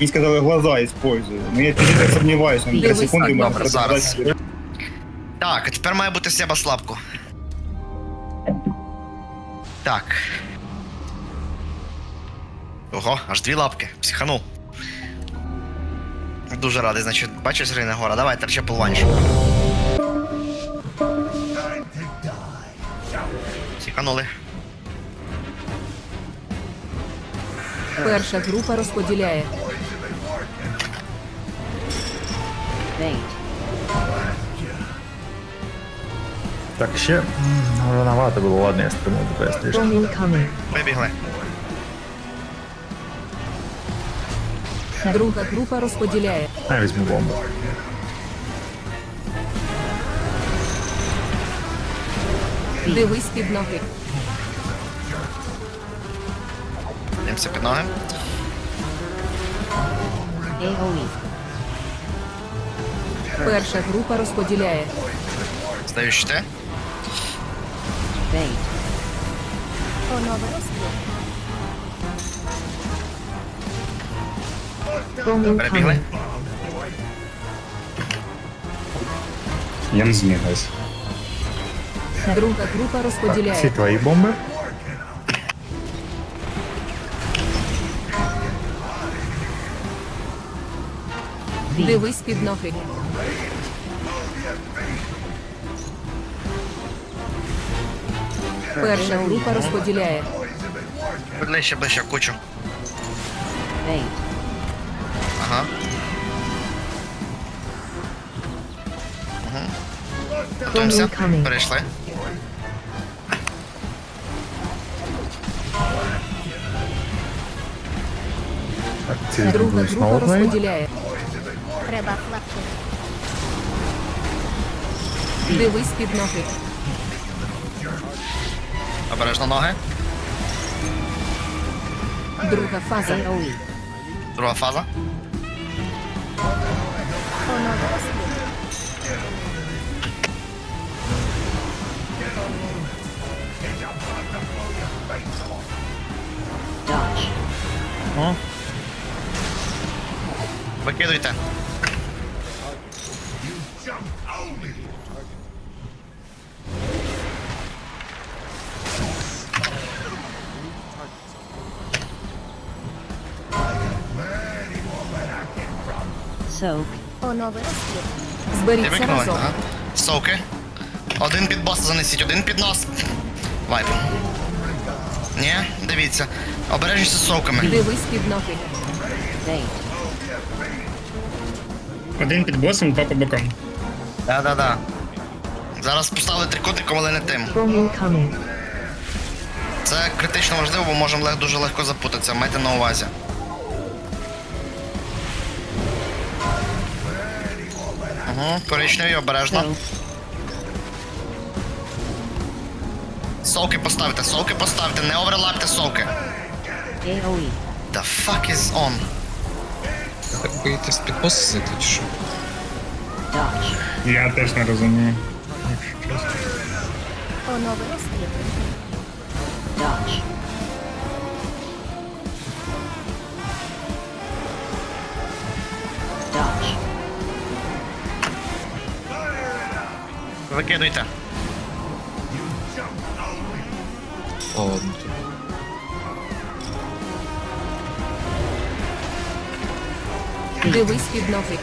Мені сказали, глаза использую. Ну я чуть так сомневаюсь, на 3 Дивись, секунди одно можна зараз. Так, а тепер має бути Себа слабко. Так. Ого, аж дві лапки. Психанув. Дуже радий, значить, бачиш Рейна Гора. Давай, терче полванч. Психанули. Перша група розподіляє. Так ще рановато було, ладно, я стримав ДПС трішки. Вибігли. Друга група розподіляє. Я візьму бомбу. Дивись під ноги. Дивимося під ноги. Перша група розподіляє. Здаю щити. Перебігли. Я не змігаюсь. Друга група Ці розподіляє. твої бомби? Дивись під ноги. Перша група розподіляє. Ближче, ближче, кучу. Ага. Угу. Готуємося. Перейшли. Так, ці Друга будуть група знову плей. розподіляє. Треба флапки. Дивись під ноги. Обережно ноги. Друга фаза. Друга фаза. Оно дорослі. О, Викидуйте. Оно вирослі. Ти Зберіться разом. Ага. Соуки. Один під боса занесіть, один під нос. Вайп. Ні, дивіться. Обережніше з соуками. Дивись під ноги. Один під босом, два по бокам. Да-да-да. Зараз поставили трикутником, але не тим. Це критично важливо, бо можемо лег- дуже легко запутатися. Майте на увазі. Угу, коричневі, обережно. Соуки поставте, соуки поставте, не оверлапте соуки. The fuck is on? Так боїтесь під босс зайти чи що? Я теж не розумію. Оно вирослі. Викидуйте. О, ладно, тут. Дивись під ноги.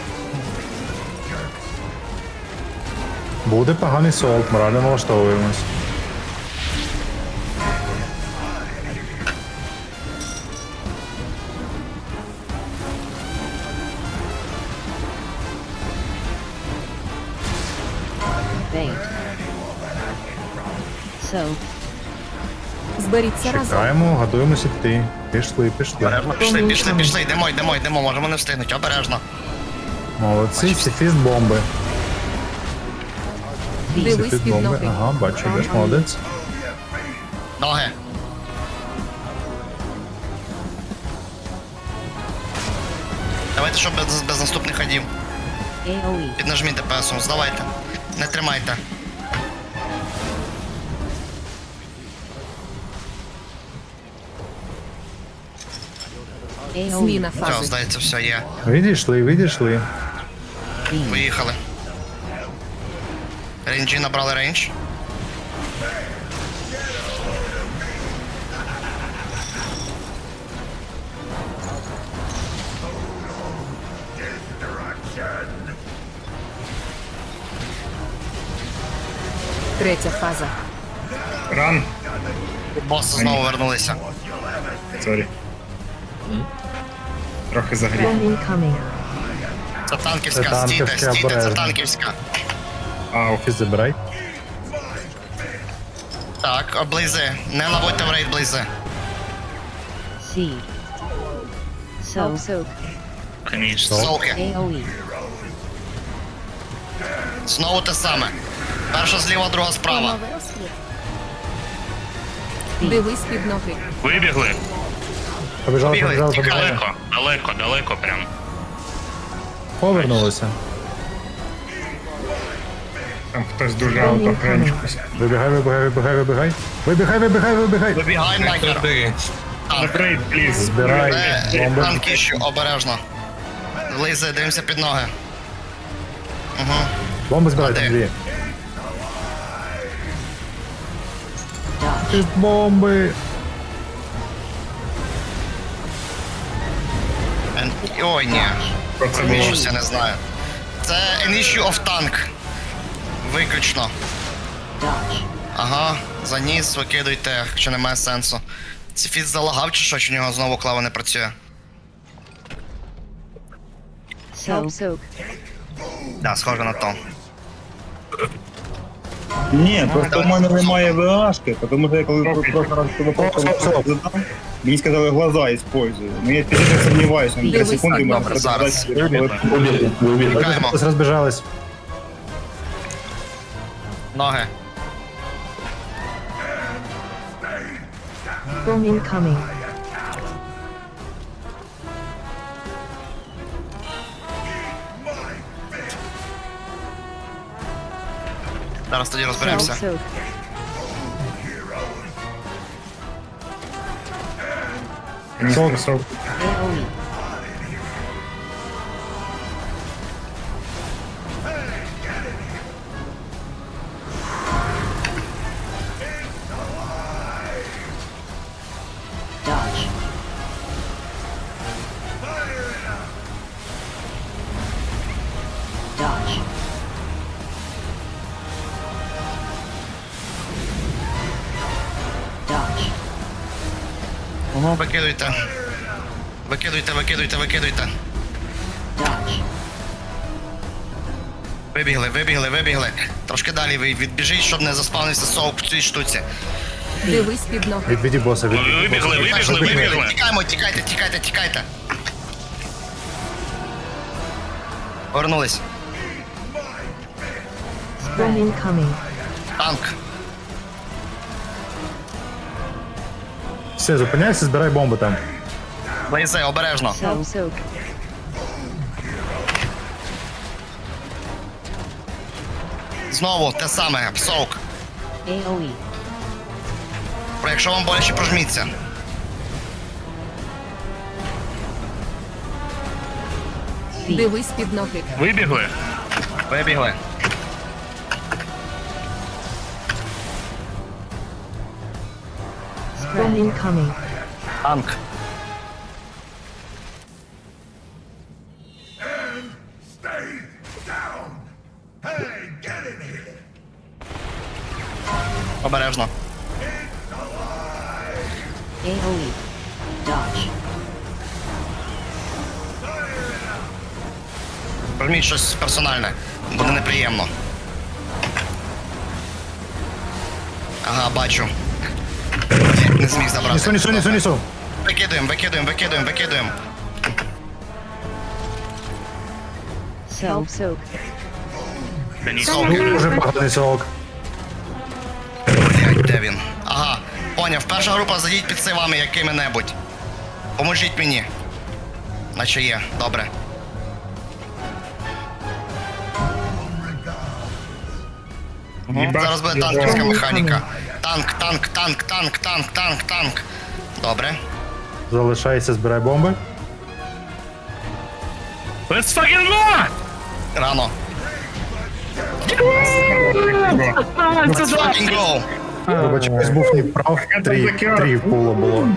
буде поганий солд, морально налаштовуємось. Зберіться разом. Чекаємо, готуємось іти. Пішли, пішли. Обережно, пішли, пішли, пішли, йдемо, йдемо, йдемо, можемо не встигнути, обережно. Молодці, всі фіст бомби. Дивись під бомби. ноги. Ага, бачу, йдеш, молодець. Ноги. Давайте, щоб без, без наступних ходів. Піднажміть ДПСом, здавайте. Не тримайте. Зміна Все, фази. здається, все є. Відійшли, відійшли. Поїхали. Рейнджі набрали рейндж. Третя фаза. Ран. Боси знову вернулися. Сорі. Трохи загрів. Це танківська, Це танківська, стійте, стійте, це обережно. танківська. Ау. Фіз забирай. Так, а блейзи. Не наводьте в рейд блейзи. C. So, soak. Солки. AoE. Знову те саме. Перша зліва, друга справа. Дивись під ноги. Вибігли. Побіжали, Бігли, побіжали, побіжали. Далеко, далеко, далеко прям. Повернулися. Там хтось дуже автохренчився. Вибігай, вибігай, вибігай, вибігай. Вибігай, вибігай, вибігай. Вибігай нахер. Туди. Забрейд, пліз. Збирай Де бомби. обережно. Блейзи, дивимося під ноги. Угу. Бомби збирай, там Де? дві. Бомби. Ой, ні. Це було? Проміжуся, не знаю. Це an issue of tank. Виключно. Ага, заніс, викидуйте, якщо немає сенсу. Це фіт залагав чи що, чи у нього знову клава не працює? So. Да, схоже на то. Ні, просто в мене немає ВАшки, тому що я коли просто раз тебе просто задав, мені сказали глаза использую. Ну я пізніше сумніваюся, на 3 Дивись, секунди так, мене добре, зараз. сказали, Тікаємо. Ось розбіжались. Ноги. Boom incoming. Зараз тоді So, розберемося. soak. Сок, сок. Угу, викидуйте. Викидуйте, викидуйте, викидуйте. Вибігли, вибігли, вибігли. Трошки далі ви відбіжіть, щоб не заспавнився соуп в цій штуці. Дивись під ноги. Відведі боса, відведі Вибігли, вибігли, вибігли. Тікаємо, тікайте, тікайте, тікайте. Повернулись. Incoming. Танк. Все, зупиняйся, збирай бомби там. Блейзи, обережно. So, soak. Знову те саме, соук. AoE. Про якщо вам боляче, прожміться. Дивись під ноги. Вибігли. Вибігли. Boom incoming. Танк. Обережно. AoE. Dodge. Прожміть щось персональне. Буде неприємно. Ага, бачу. Не зміг забрати. Несу, несу, несу, несу. Викидуємо, викидуємо, викидуємо, викидуємо. Soak. Та Дуже поганий сок. Блять, де він? Ага, поняв. Перша група зайдіть під сейвами якими-небудь. Поможіть мені. Наче є, добре. Зараз буде танківська механіка танк, танк, танк, танк, танк, танк, танк. Добре. Залишайся, збирай бомби. Let's fucking go! Рано. Let's fucking go! Вибачаюсь, був не. Три, три в було.